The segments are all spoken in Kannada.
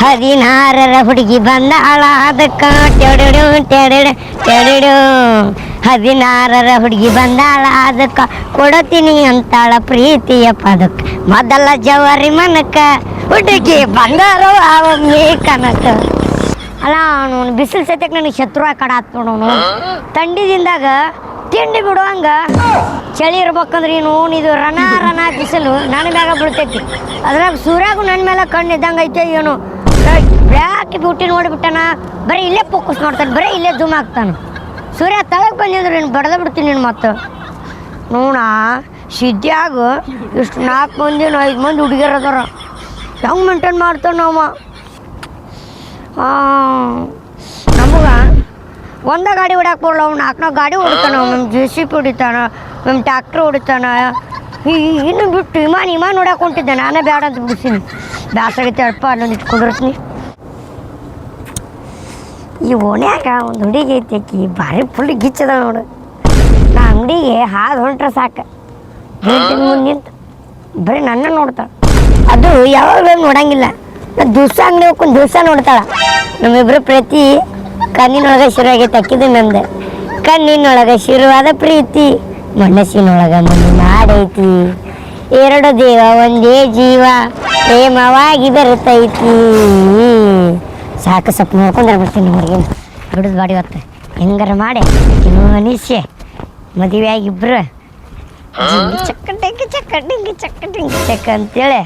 ಹದಿನಾರರ ಹುಡುಗಿ ಬಂದಾಳ ಅದಕ್ಕ ಟೆಡಡು ಟೆಡಡು ಟೆಡಡು ಹದಿನಾರರ ಹುಡುಗಿ ಬಂದಾಳ ಅದಕ್ಕ ಕೊಡತೀನಿ ಅಂತಾಳ ಪ್ರೀತಿಯ ಪದಕ ಮೊದಲ ಜವಾರಿ ಮನಕ ಹುಡುಗಿ ಬಂದಾರ ಕನಕ. ಅಲ್ಲ ಅವನು ಬಿಸಿಲು ಸತ್ಯಕ್ಕೆ ನನಗೆ ಶತ್ರು ಕಡ ಆತ್ ನೋಡೋನು ಥಂಡಿದಿಂದಾಗ ತಿಂಡಿ ಬಿಡುವಂಗ ಚಳಿ ಇರ್ಬೇಕಂದ್ರೆ ಏನು, ಇದು ರಣ ರಣ ಬಿಸಿಲು ನನ್ನ ಮ್ಯಾಗ ಬಿಡ್ತೈತಿ ಅದ್ರಾಗ ಸೂರ್ಯಾಗು ನನ್ನ ಮೇಲೆ ಕಣ್ಣು ಇದ್ದಂಗೆ ಐತೆ ಏನು. ಬ್ಯಾಕಿ ಬಿಟ್ಟಿ ನೋಡಿಬಿಟ್ಟನ? ಬರೀ ಇಲ್ಲೇ ಫೋಕಸ್ ಮಾಡ್ತಾನೆ, ಬರೀ ಇಲ್ಲೇ ಜೂಮ್ ಆಗ್ತಾನೆ ಸೂರ್ಯ ತಳಗೆ ಬಂದಿದ್ರು ನೀನು ಬಡದ ಬಿಡ್ತೀನಿ ನೀನು ಮತ್ತು. ನೋಣ ಸಿದ್ಧಿಯಾಗ ಇಷ್ಟು ನಾಲ್ಕು ಮಂದಿ, ಐದು ಮಂದಿ ಹುಡುಗಿಯರ ಅದಾರ. ಹೆಂಗೆ ಮೇಂಟೈನ್ ಮಾಡ್ತಾನೆ ನಾವು ನಮಗ ಒಂದ ಗಾಡಿ ಹೊಡ್ಯಾಕ ಬರಲ್ಲ, ಅವ್ನು ನಾಲ್ಕು ಗಾಡಿ ಹೊಡಿತಾನ ನಮ್ಮ ಜೆ ಸಿ ಪಿ ಹೊಡಿತಾನ ನಮ್ಮ ಟ್ಯಾಕ್ಟ್ರ್ ಹೊಡಿತಾನ. ಇನ್ನು ಬಿಟ್ಟು ವಿಮಾನ ವಿಮಾನ ನೋಡಕ್ಕೆ ಹೊಂಟಿದ್ದೆ, ನಾನೇ ಬೇಡ ಅಂತ ಬಿಡಿಸೀನಿ. ಬ್ಯಾಸಾಗೈತೆ ಅಲ್ಪ, ಅಲ್ಲೊಂದು ಇಟ್ಕೊಂಡಿರ್ತೀನಿ. ಈ ಓಣ್ಯಾಗ ಒಂದು ಹುಡುಗಿ ಐತಿ ಭಾರಿ ಫುಲ್ ಗಿಚ್ಚದ ನೋಡು. ನಾ ಅಂಗಡಿಗೆ ಹಾದು ಹೊಂಟ್ರೆ ಸಾಕು. ಮುಂದೆ ನಿಂತು ಬರೀ ನನ್ನ ನೋಡ್ತಾಳೆ. ಅದು ಯಾವಾಗ ನೋಡಂಗಿಲ್ಲ. ನಾ ದಿವಸ ಅಂಗಡಿ ಹೋಗ್ಕೊಂಡು ದಿವಸ ನೋಡ್ತಾಳೆ. ನಮ್ಮಿಬ್ರು ಪ್ರತಿ ಕಣ್ಣಿನೊಳಗೆ ಶುರುವಾಗಿ ತಕ್ಕಿದ್ದು ನಂದು. ಕಣ್ಣಿನೊಳಗೆ ಶುರುವಾದ ಪ್ರೀತಿ ಮನಸ್ಸಿನೊಳಗ ಆಡೈತಿ ಎರಡು ದೇವ ಒಂದೇ ಜೀವ ಪ್ರೇಮವಾಗಿ ಬರುತ್ತೈತಿ ಸಾಕು ಸೊಪ್ಪು ನೋಡ್ಕೊಂಡ್ರೆ ಬರ್ತೀನಿ ಅವ್ರಿಗೆ ಬಿಡದ್ ಬಾಡಿ ಹೊತ್ತು. ಹೆಂಗಾರ ಮಾಡಿ. ಮನುಷ್ಯ ಮದುವೆ ಆಗಿಬ್ರು ಜಿಂಗಿ ಚಕ್ಕ ಟಿಂಗಿ ಚಕ್ಕ ಅಂತೇಳಿ.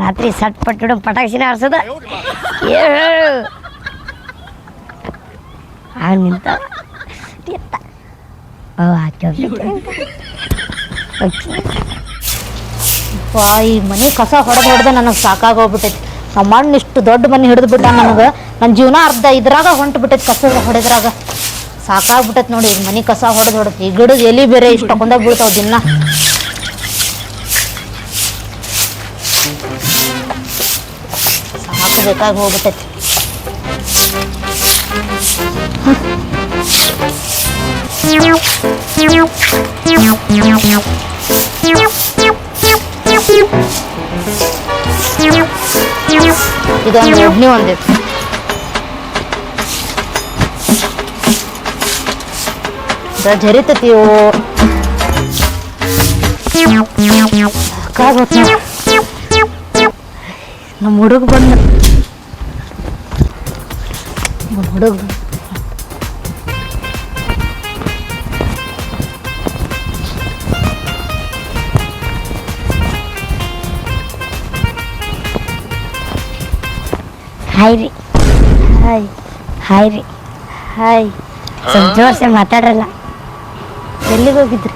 ರಾತ್ರಿ ಸಟ್ ಪಟ್ಟು ಪಟಾಕ್ಷಿನ ಆರಿಸೋದು ಏಳು ಆ ನಿಂತ ಎತ್ತ ಓ ಆಕೆ ವಾ ಈ ಮನೆ ಕಸ ಹೊಡೆದು ಹೊಡೆದ ನನಗೆ ಸಾಕಾಗೋಗ್ಬಿಟ್ಟೈತಿ ನಮ್ಮ ಮಣ್ಣು ಇಷ್ಟು ದೊಡ್ಡ ಮನೆ ಹಿಡಿದು ಬಿಟ್ಟ ನನಗೆ. ನನ್ನ ಜೀವನ ಅರ್ಧ ಇದ್ರಾಗ ಹೊಂಟು ಬಿಟ್ಟೈತಿ ಕಸ ಹೊಡೆದ್ರಾಗ. ಸಾಕಾಗ್ಬಿಟ್ಟೈತಿ ನೋಡಿ ಈಗ ಮನೆ ಕಸ ಹೊಡೆದು ಹೊಡೆದು. ಈ ಗಿಡದ ಎಲಿ ಬೇರೆ ಇಷ್ಟು ಕೊಂದ ಬೀಳ್ತಾವ ದಿನ. ಸಾಕು ಬೇಕಾಗಿ ಹೋಗ್ಬಿಟ್ಟೈತಿ. ಇದೊಂದು ಒಡ್ನಿ ಒಂದೈತಿ ಇದ ಜರಿತೈತಿ ಇವು ಸಾಕಾಗೋತ್ ನೋಡ್. ನಮ್ಮ ಹುಡುಗ ಬಂದ. ನಮ್ಮ ಹುಡುಗ ಹಾಯ್ ರೀ. ಹಾಯ್ ಹಾಯ್ ರೀ. ಹಾಯ್ ಸ್ವಲ್ಪ ಜೋರ್ಸೆ ಮಾತಾಡ್ರಲ್ಲ ಎಲ್ಲಿಗೆ ಹೋಗಿದ್ರಿ?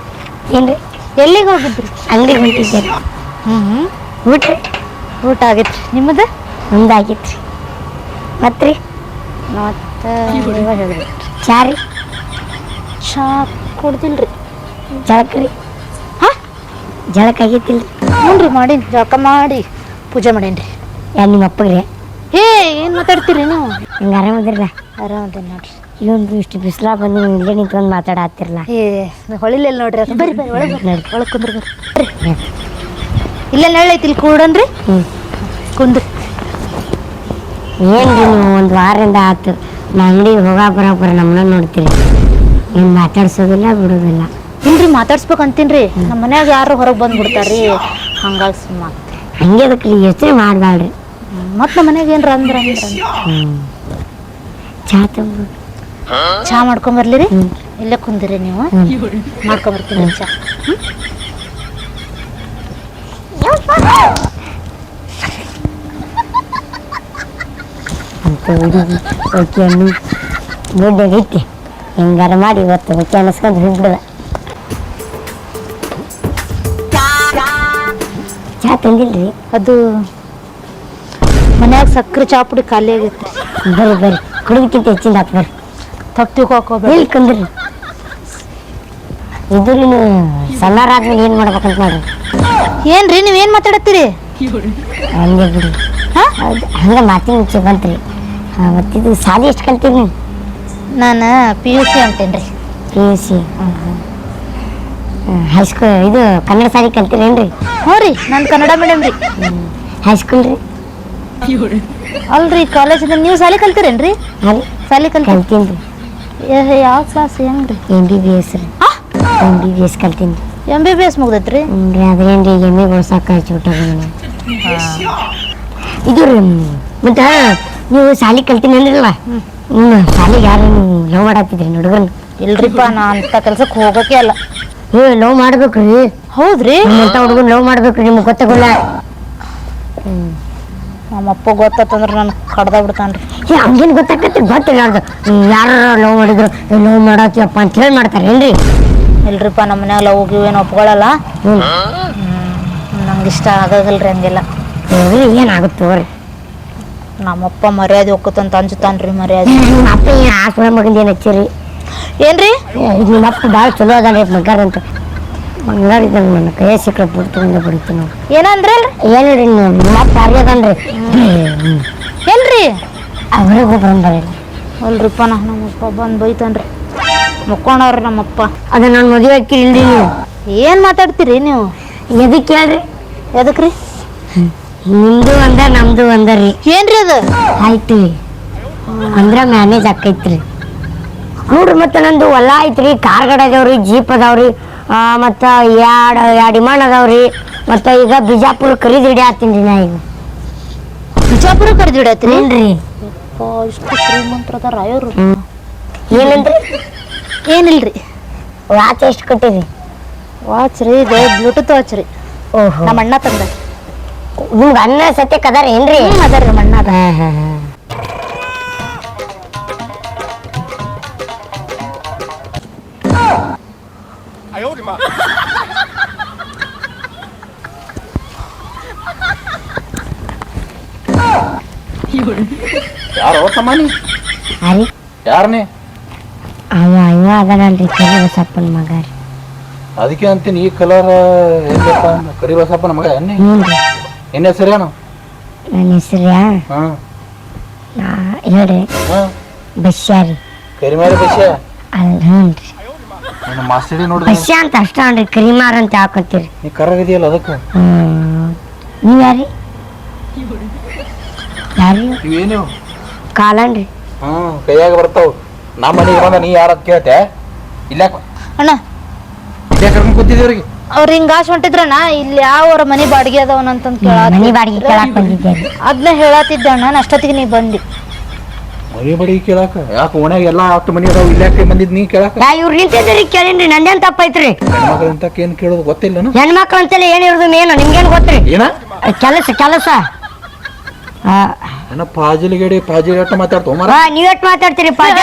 ಏನ್ರಿ? ಎಲ್ಲಿಗೆ ಹೋಗಿದ್ರಿ? ಅಂಗಡಿಗೆ ಹೊಂಟಿದ್ದೆ ಹ್ಞೂ ಊಟ ರೀ. ಊಟ ಆಗೈತ್ರಿ. ನಿಮ್ಮದು ಮುಂದಾಗಿತ್ತು ರೀ ಮತ್ತೆ ರೀ? ಮತ್ತೆ ಹೇಳಿದ್ರಿ ಚಾ ರೀ? ಚಾ ಕುಡ್ದಿಲ್ರಿ. ಜಳಕ ರೀ. ಹಾಂ? ಜಳಕ ಆಗೈತಿಲ್ಲ ಹ್ಞೂ ರೀ ಮಾಡೀನಿ. ಜಳಕ ಮಾಡಿ ಪೂಜೆ ಮಾಡೇನ್ರಿ. ಯಾರು ನಿಮ್ಮ ಅಪ್ಪಗ್ರಿ ಏ ಏನು ಮಾತಾಡ್ತೀರಿ ನೀವು? ಹಿಂಗೆ ಆರಾಮದಿರಲ್ಲ ಆರಾಮದೇನಿ ನೋಡ್ರಿ. ಇಲ್ಲೊಂದು ಇಷ್ಟು ಬಿಸಿಲ ಬಂದು ನೀವು ಇಲ್ಲೇ ನಿಂತ್ಕೊಂಡು ಮಾತಾಡತ್ತಿರಲ್ಲ ಏ ಹೊಳಿಲಿಲ್ಲ ನೋಡ್ರಿ? ಅದು ಬರ್ರಿ ಬರ್ರಿ ಒಳಗೆ ನಡಿ. ಒಳಗೆ ಕುಂದ್ರಿ ಬರ್ರಿ. ಇಲ್ಲೇ ಇಲ್ಲಿ ಕೂಡನ್ರಿ ಹ್ಞೂ ಕುಂದ್ರಿ. ಏನ್ರಿ ನೀವು ಒಂದು ವಾರದಿಂದ ಆತು ನಾ ಅಂಗಡಿಗೆ ಹೋಗಾ ಬರೋಬ್ಬರ ನಮ್ಮನ್ನ ನೋಡ್ತೀರಿ. ಏನು ಮಾತಾಡ್ಸೋದಿಲ್ಲ ಬಿಡೋದಿಲ್ಲ. ಇಲ್ರಿ ಮಾತಾಡ್ಸ್ಬೇಕು ಅಂತೀನ್ರಿ. ನಮ್ಮ ಮನ್ಯಾಗ ಯಾರು ಹೊರಗೆ ಬಂದು ಬಿಡ್ತಾರ್ರಿ ಹಂಗಾಗಿ ಸುಮ್ಮ ಹಂಗೆ ಅದಕ್ಕೆ ಯೋಚನೆ ಮಾಡಬೇಡ್ರಿ ಮತ್ತೆ ನಮ್ಮ ಮನ್ಯಾಗ ಏನ್ರ ಅಂದ್ರ ಅಂದ್ರ. ಅಂದ್ರ. ಹ್ಞೂ ಚಾ ತಂಬ ಚಾ ಮಾಡ್ಕೊಂಬರ್ಲಿ ರೀ ಹ್ಞೂ ಇಲ್ಲೇ ಕುಂದಿರಿ ನೀವು. ಮಾಡ್ಕೊಂಬರ್ತೀನಿ ಚಾ. ಅಂತ ಹುಡುಗಿ ಓಕೆ ಹಣ್ಣು ದೊಡ್ಡದೈತಿ ಹೆಂಗಾರ ಮಾಡಿ ಇವತ್ತು ಓಕೆ ಅನ್ನಿಸ್ಕೊಂಡು ಹಿಂಗ್ಬಿಡದ ಚಾ ತಂದಿಲ್ರಿ? ಅದು ಮನ್ಯಾಗ ಸಕ್ಕರೆ ಚಾಪುಡಿ ಖಾಲಿ ಆಗೈತ್ರಿ. ಬರ್ರಿ ಬರ್ರಿ. ಕುಡಿದಕ್ಕಿಂತ ಹೆಚ್ಚಿಂದ ಆತು ಬರ್ರಿ. ತಪ್ಪು ಕಂದ್ರಿ. ಇದು ನೀನು ಸಣ್ಣರಾದ್ಮೇಲೆ ಏನು ಮಾಡ್ಬೇಕಂತ ನೋಡ್ರಿ. ಏನ್ರಿ ನೀವೇನ್ ಮಾತಾಡತ್ತೀರಿ? ಹಂಗೆ ಬಿಡಿ. ಹಾ? ಹೌದು ಹಂಗೆ ಮಾತಿನ ಮುಂಚೆ ಬಂತ್ರಿ. ಮತ್ತಿದು ಸಾಲಿ ಎಷ್ಟು ಕಲ್ತೀರಿ ನೀವು ನಾನು P U C ಅಂತೇನ್ರಿ. P U C high school ಇದು ಕನ್ನಡ ಸಾಲಿ ಕಲ್ತೀರೇನ್ರಿ? ಹ್ಞೂ ರೀ ನಾನು ಕನ್ನಡ ಮೀಡಿಯಂ ರೀ. ಹೈಸ್ಕೂಲ್ ರೀ? ಅಲ್ರಿ ಕಾಲೇಜಿಂದ ನೀವು ಸಾಲಿ ಕಲ್ತಿರೇನ್ರಿ? ಸಾಲಿ ಕಲ್ತಿ ಕಲ್ತೀನಿ ಯಾವ ಕ್ಲಾಸ್ ಹೆಂಗ್ರಿ ಎಂ ಬಿ ಬಿ ಎಸ್ ರೀ. ಎಂ ಬಿ ಬಿ ಎಸ್ ಕಲ್ತೀನಿ ಎಂ ಬಿ ಬಿ ಎಸ್ ಮುಗ್ದೈತ್ರಿ? ಹ್ಞೂ ರೀ ಎಂ ಎಮ್ಮೆ ಗೊಳ್ಸಾಕ ಇದು ರೀ ಮತ್ತೆ ನೀವು ಶಾಲಿ ಕಲ್ತೀನಿ ಅಂದ್ರಲ್ಲ ಹ್ಞೂ ಶಾಲಿಗೆ ಯಾರು ನೀವು ಲವ್ ಮಾಡತ್ತಿದ್ರಿ ಹುಡುಗನ ಇಲ್ರಿಪ್ಪ ನಾ ಅಂತ ಕೆಲ್ಸಕ್ಕೆ ಹೋಗಕ್ಕೆ ಅಲ್ಲ. ಏ ಲವ್ ಮಾಡ್ಬೇಕ್ರಿ. ಹೌದ್ರಿ? ಅಂತ ಹುಡುಗನ್ ಲವ್ ಮಾಡ್ಬೇಕ್ರಿ ನಿಮ್ಗೆ ಗೊತ್ತಾಗಲ್ಲ. ನಮ್ಮಪ್ಪ ಗೊತ್ತಂದ್ರೆ ನನ್ನ ಕಡ್ದ ಬಿಡ್ತಾನ್ರಿ. ಏ ಹಂಗೇನು ಗೊತ್ತಾಕತ್ತೆ? ಗೊತ್ತಿಲ್ಲ ಅವ್ರದ್ದು ಯಾರು ಲವ್ ಮಾಡಿದ್ರು? ಲವ್ ಮಾಡತ್ತೀವಪ್ಪ ಅಂತ ಹೇಳಿ ಮಾಡ್ತಾರೆ ಇಲ್ರಿ ಇಲ್ರಿಪ್ಪ ನಮ್ಮ ಮನ್ಯಾಗ ಲವ್ ಏನು ಒಪ್ಕೊಳ್ಳಲ್ಲ ನಂಗೆ ಇಷ್ಟ ಆಗಲ್ರಿ ಹಂಗೆಲ್ಲ. ಹೋಗ್ರಿ ಏನಾಗುತ್ತೆ ತಗೋರಿ? ನಮ್ಮಪ್ಪ ಮರ್ಯಾದೆ ಒಕ್ಕತ್ತಂತ ಅಂಜುತ್ತಾನ್ರಿ ಮರ್ಯಾದೆ. ನಿಮ್ಮ ಅಪ್ಪ ಏನು ಆ ಸುಳ ರೀ ಏನು ಹಚ್ಚಿರಿ? ಏನ್ರಿ? ಇದು ನಿಮ್ಮ ಅಪ್ಪ ಭಾಳ ಚಲೋ ಅದಾನೆ ಮಗಾರಂತ ಬಂಗಾರ ಇದ್ದಾನೆ ನನ್ನ ಕೈಯ ಸಿಕ್ಕರೆ ಬಿಡ್ತಂದ್ರೆ ಬಿಡ್ತೀವಿ ನಾವು ಏನಂದ್ರೆ ಏನ್ರಿ ನೀವು ಯಾರಿಗೆ ಅದನ್ರಿ ಎಲ್ರಿ? ಅವ್ರಿಗೆ ಒಬ್ಬರು ಅಲ್ರಿಪ್ಪ ನಾ ನಮ್ಮಪ್ಪ ಬಂದು ಬೈತಾನ್ರಿ. ಮುಕ್ಕೊಂಡವ್ರಿ ನಮ್ಮಪ್ಪ. ಅದ ನಾನು ಮದುವೆ ಹಾಕಿರಿ ಇಲ್ರಿ ನೀವು. ಏನು ಮಾತಾಡ್ತೀರಿ ನೀವು? ಎದಕ್ಕೆ ಹೇಳ್ರಿ? ಎದಕ್ರಿ? ನಿಮ್ದು ಒಂದ ನಮ್ದು ಒಂದ ರೀ. ಏನ್ರಿ ಅದು? ಆಯ್ತು ರೀ ಅಂದ್ರ ಮ್ಯಾನೇಜ್ ಆಕೈತ್ರಿ. ನೋಡ್ರಿ ಮತ್ತೆ ನಂದು ಹೊಲ ಐತ್ರಿ ಕಾರ್ ಗಾಡಿ ಅದಾವ್ರಿ ಜೀಪ್ ಅದಾವ್ರಿ. ಮತ್ತ ಎರಡು ಎರಡು ವಿಮಾನ ಅದಾವ್ರಿ ಮತ್ತು ಈಗ ಬಿಜಾಪುರ ಖರೀದಿ ಹಿಡಿ ರೀ ನಾ ಈಗ. ಬಿಜಾಪುರ ಕರೆದಿಡತ್ರಿ ಏನ್ರಿ ಇಷ್ಟು ಶ್ರೀಮಂತರದಾರ ಇವ್ರು ಏನಂದ್ರಿ? ಏನಿಲ್ರಿ? ವಾಚ್ ಎಷ್ಟು ಕೊಟ್ಟಿರಿ? ವಾಚ್ ರೀ ಇದು ಬ್ಲೂಟೂತ್ ವಾಚ್ ರೀ. ಓಹೋ. ನಮ್ಮ ಅಣ್ಣ ತಂದ. ನಿಮ್ಗೆ ಅನ್ನ ಸತ್ಯಕ್ಕೆ ಅದಾರ ಏನ್ರಿ? ಅದಾರ ನಮ್ಮ ಅಣ್ಣ ಅದ ಹಾ ಹಾ ಹಾ. ಯಾರು ತಮ್ಮನಿ? ಅರಿ ಯಾರನೇ? ಅವ ಇವ ಅದಾನಲ್ರಿ ಕರಿ ಬಸಪ್ಪನ ಮಗ ರೀ. ಅದಕ್ಕೆ ಅಂತೀನಿ ಈ ಕಲರ್ ಎಲ್ಲಪ್ಪ ಕರಿ ಬಸಪ್ಪನ ಮಗ ಎನ್ನಿ? ಹ್ಞೂ ರೀ. ಎನ್ನ ಹೆಸರೇನು ನನ್ನ ಹಾಂ. ನಾ ಹೇಳ್ರಿ ಹಾಂ. ಬಸ್ಯಾರಿ ಕರಿಮೇಲೆ ಬಸ್ಯ? ಅಲ್ಲ ಹ್ಞೂ ರೀ. ನನ್ನ ಮಾಸ್ತಡಿ ನೋಡಿದ್ರೆ ಬಸ್ಯ ಅಂತ ಅಷ್ಟ ಅನ್ರಿ ಕರಿಮಾರ್ ಅಂತ ಹಾಕೋತೀರಿ. ನೀ ಕರಗಿದೆಯಲ್ಲ ಅದಕ್ಕೆ? ಹ್ಮ್. ನೀವು ಯಾರಿ? ಯಾರಿ? ಇವೇನು ಕಾಲನ್ರಿ. ಹಾಂ ಕೈಯಾಗ ಬರ್ತಾವ. ನಮ್ಮ ಮನೆಗೆ ಬಂದ ನೀ ಯಾರ ಕೇಳ್ತೆ? ಇಲ್ಲ ಅಣ್ಣ. ಇಲ್ಲೇ ಕರ್ಕೊಂಡು ಕೂತಿದ್ದೀವ್ರಿಗೆ ಅವ್ರ ಹಿಂಗ ಆಶ್ ಹೊಂಟಿದ್ರಣ್ಣ ಇಲ್ಲಿ ಯಾವ ಮನೆ ಬಾಡಿಗೆ ಅದಾವನ ಅಂತಂದ್ ಮನಿ ಕೇಳ ಬಾಡಿಗೆ ಕೇಳಾಕ್ ಬಂದಿದ್ದೆ. ಅದನ್ನ ಹೇಳತ್ತಿದ್ದೆ ಅಣ್ಣ ಅಷ್ಟೊತ್ತಿಗೆ ನೀ ಬಂದಿ. ಮನೆ ಬಡಿ ಕೇಳಾಕ. ಯಾಕೆ ಓಣ್ಯಾಗ ಎಲ್ಲಾ ಹತ್ತು ಮನಿ ಅದಾವ ಇಲ್ಲಾಕೆ ಬಂದಿದ್ ನೀ ಕೇಳಾಕ? ಯಾ ಇವ್ರು ನಿಂತಿದ್ರಿ ಕೇಳಿನ್ರಿ ನಂದೇನ್ ತಪ್ಪೈತ್ರಿ ಅಂತ ಏನು ಕೇಳೋದು ಗೊತ್ತಿಲ್ಲನು ಹೆಣ್ಮಕ್ಳು ಅಂತೇಳಿ ಏನ್ ಇರೋದು ಮೇನು ನಿಮ್ಗೇನ್ ಗೊತ್ತ್ರಿ? ಏನ? ಕೆಲಸ ಕೆಲಸ. ಆ, ಏನ ಪಾಜಿಲಿಗೇಡಿ ಪಾಜಿಲಿ ಅಟ್ಟ ಮಾತಾಡ್ತೋ ಮರ ನೀವ್ ಎಷ್ಟ್ ಮಾತಾಡ್ತೀರಿ ಪಾಜ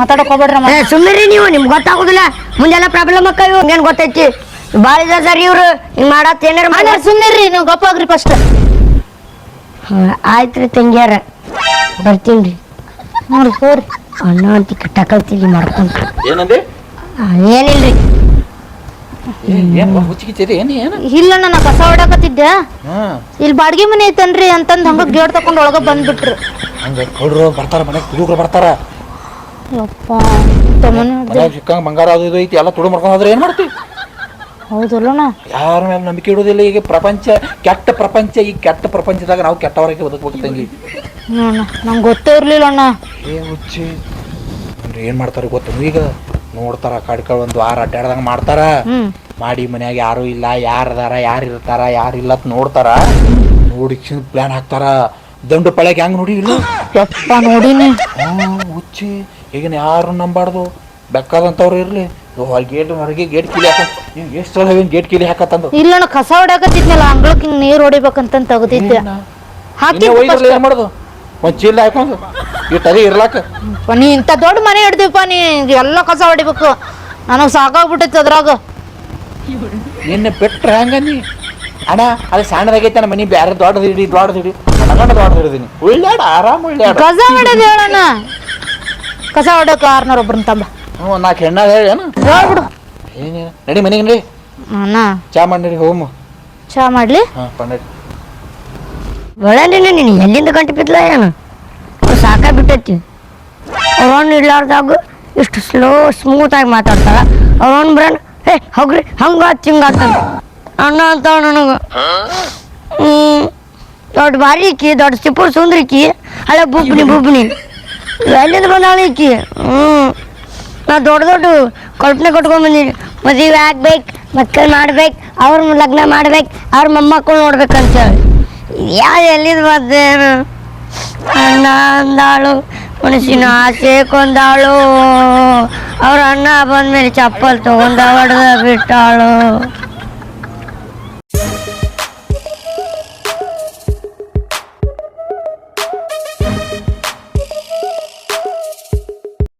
ಮಾತಾಡಕ್ ಹೋಗ್ಬೇಡ್ರಿ. ಸುಮ್ಮನೆ ನೀವು ನಿಮ್ಗೆ ಗೊತ್ತಾಗುದಿಲ್ಲ. ಮುಂದೆಲ್ಲ ಪ್ರಾಬ್ಲಮ್ ಅಕ್ಕ ಇವು. ಏನ್ ಗೊತ್ತೈತಿ? ಭಾಳ ಇದ ಸರ್ ಇವ್ರು ಹಿಂಗ್ ಮಾಡತ್ ಏನಾರ ಸುಮ್ಮನೆ ನೀವು ಗಪ್ಪಾಗ್ರಿ ಫಸ್ಟ್ ಆಯ್ತ್ರಿ ತಂಗ್ಯಾರ. ಬರ್ತೀನಿ ನೋಡಿ ಹೋರಿ ಅಣ್ಣ ಅಂತ ಕಟ್ಟಕಲ್ತಿಲಿ ಮಾಡ್ಕೊಂಡು ಏನಂದೆ? ಏನಿಲ್ರಿ. ಏನ್ ಹುಚ್ಚಿಗಿಚ್ಚದೆ ಏನು ಏನು? ಇಲ್ಲಣ್ಣ ನಾ ಕಸ ಹೊಡಕತ್ತಿದ್ದೆ ಹಾಂ. ಇಲ್ಲಿ ಬಾಡಿಗೆ ಮನೆ ಐತನ್ರಿ ಅಂತಂದ್ ಹಂಗ ಗೇಟ್ ತಕೊಂಡ್ ಒಳಗ ಬಂದ್ಬಿಟ್ರು. ಹಂಗ ಕೊಡ್ರು ಬರ್ತಾರ ಮನೆ ತುಡುಗ್ರು ಬರ್ತಾರ. ಯಪ್ಪ ತಮ್ಮನ ಸಿಕ್ಕಂಗ ಬಂಗಾರ ಅದು ಇದು ಐತಿ ಎಲ್ಲ ತುಡು ಮಾಡ್ಕೊಂಡು ಹೋದ್ರೆ ಏನ್ ಮಾಡ್ತಿ? ಹೌದಲ್ಲಣ್ಣ ಯಾರ ಮೇಲೆ ನಂಬಿಕೆ ಇಡೋದಿಲ್ಲ ಈಗ ಪ್ರಪಂಚ ಕೆಟ್ಟ ಪ್ರಪಂಚ ಈ ಕೆಟ್ಟ ಪ್ರಪಂಚದಾಗ ನಾವು ಕೆಟ್ಟವರಿಗೆ ಬದುಕ್ಬೇಕು ತಂಗಿ. ಅಣ್ಣ ನಂಗೆ ಗೊತ್ತೇ ಇರಲಿಲ್ಲ ಅಣ್ಣ ಏ ಹುಚ್ಚಿ ಅಂದ್ರೆ ಏನ್ ಮಾಡ್ತಾರೆ ಗೊತ್ತ ಈಗ. ನೋಡ್ತಾರ ಕಾಡ್ಕಳ್ ಒಂದು ವಾರ ಅಡ್ಡಾಡ್ದಂಗ ಮಾಡ್ತಾರ. ಮಾಡಿ ಮನ್ಯಾಗ ಯಾರು ಇಲ್ಲ ಯಾರು ಅದಾರ ಯಾರು ಇರ್ತಾರ ಯಾರು ಇಲ್ಲ ಅಂತ ನೋಡ್ತಾರ. ನೋಡಿ ಪ್ಲಾನ್ ಹಾಕ್ತಾರ. ದಂಡು ಪಳ್ಯಾಗ ಹೆಂಗ್ ನೋಡಿ ಇಲ್ಲ? ಯಪ್ಪ ನೋಡಿನಿ. ಹ್ಞೂ ಹುಚ್ಚಿ ಈಗಿನ ಯಾರು ನಂಬಾರ್ದು? ಇರ್ಲಿ. ಇರಲಿ ಗೇಟ್ ಹೊರಗೆ ಗೇಟ್ ಕಿಲಿ ಹಾಕ ಎಷ್ಟು ಸಲ ಗೇಟ್ ಕಿಲಿ ಹಾಕತ್ತಂದು? ಇಲ್ಲ ಕಸ ಹೊಡ್ಯಾಕತ್ತಿದ್ನಲ್ಲ ಅಂಗಳಕ್ಕೆ ಹಿಂಗೆ ನೀರ್ ಹೊಡಿಬೇಕಂತ ತೆಗ್ದಿದ್ದೆ. ಹಾಕಿ ಮಾಡೋದು? ಒಂದ್ ಚೀಲ ಹಾಕೊಂಡು ಇಟ್ಟು ಅದೇ ಇರ್ಲಾಕ. ನೀ ಇಂಥ ದೊಡ್ಡ ಮನೆ ಹಿಡ್ದಿಪ್ಪ ನೀ ಎಲ್ಲ ಕಸ ಹೊಡಿಬೇಕು. ನನಗೆ ಸಾಕಾಗ್ಬಿಟ್ಟೈತೆ ಅದ್ರಾಗ. ನಿನ್ನ ಬಿಟ್ರೆ ಹಂಗ ನೀ? ಅಣ್ಣ ಅದು ಸಣ್ಣದಾಗೈತೆ ನಮ್ಮ ಮನೆ ಬ್ಯಾರೆ ದೊಡ್ಡದು ಹಿಡಿ ದೊಡ್ಡದು ಹಿಡಿ ಸಣ್ಣ ದೊಡ್ಡದು ಹಿಡಿದೀನಿ ಉಳ್ಳಾಡ ಆರಾಮ ಉಳ್ಳಾಡ ಕಸ ಹೊಡೆದು ಹೇಳಣ್ಣ ಕಸ ಹೊಡೋಕೆ ಆರ್ನೂರು ಒಬ್ರನ್ನ ತಂಬ ಹ್ಞೂ ನಾಲ್ಕು ಹೆಣ್ಣಾದ ಹೇಳೇನು ಹೇಳ್ಬಿಡು. ಏನೇನು? ನಡಿ ಮನೆಗೆ ನಡಿ. ಅಣ್ಣ. ಚಾ ಮಾಡಿ ಹೋಮು ಚಾ ಮಾಡಲಿ? ಹಾಂ ಪನ್ನಡಿ ಒಳಂದಿನ ನೀನು ಎಲ್ಲಿಂದ ಗಂಟೆ ಬಿದ್ದಲ ಏನು? ಸಾಕ ಬಿಟ್ಟೈತಿ. ಅವನು ಇಡ್ಲಾರ್ದಾಗ ಇಷ್ಟು ಸ್ಲೋ ಸ್ಮೂತ್ ಆಗಿ ಮಾತಾಡ್ತಾರ. ಅವ್ರನ್ನ ಬ್ರನ್ ಹೇ ಹೋಗ್ರಿ, ಹಂಗ ಹಿಂಗ ಅಣ್ಣ ಅಂತ ನನಗೆ. ದೊಡ್ಡ ಬಾರಿ ಈಕಿ, ದೊಡ್ಡ ಸಿಪ್ಪುರ್ ಸುಂದ್ರಿಕಿ ಹಳೆ ಬುಬ್ನಿ ಬುಬ್ನಿ ಎಲ್ಲಿಂದ ಬಂದಾಳ ಈಕಿ? ಹ್ಞೂ ನಾ ದೊಡ್ಡ ದೊಡ್ಡ ಕಲ್ಪನೆ ಕಟ್ಕೊಂಡ್ ಬಂದೀನಿ. ಮದುವೆ ಆಗ್ಬೇಕು ಮಕ್ಕಳು ಮಾಡ್ಬೇಕು, ಅವ್ರ ಲಗ್ನ ಮಾಡ್ಬೇಕು, ಅವ್ರ ಮೊಮ್ಮಕ್ಕಳು ನೋಡ್ಬೇಕಂತೇಳಿ. ಯಾವ ಎಲ್ಲಿಂದ ಬಂದೇನು ಅಣ್ಣ ಅಂದಾಳು ಮನಸ್ಸಿನ ಆಸೆ ಕೊಂದಾಳು ಅವ್ರ ಅಣ್ಣ ಬಂದ್ಮೇಲೆ ಚಪ್ಪಲ್ ತಗೊಂಡ ಹೊಡೆದ ಬಿಟ್ಟಾಳು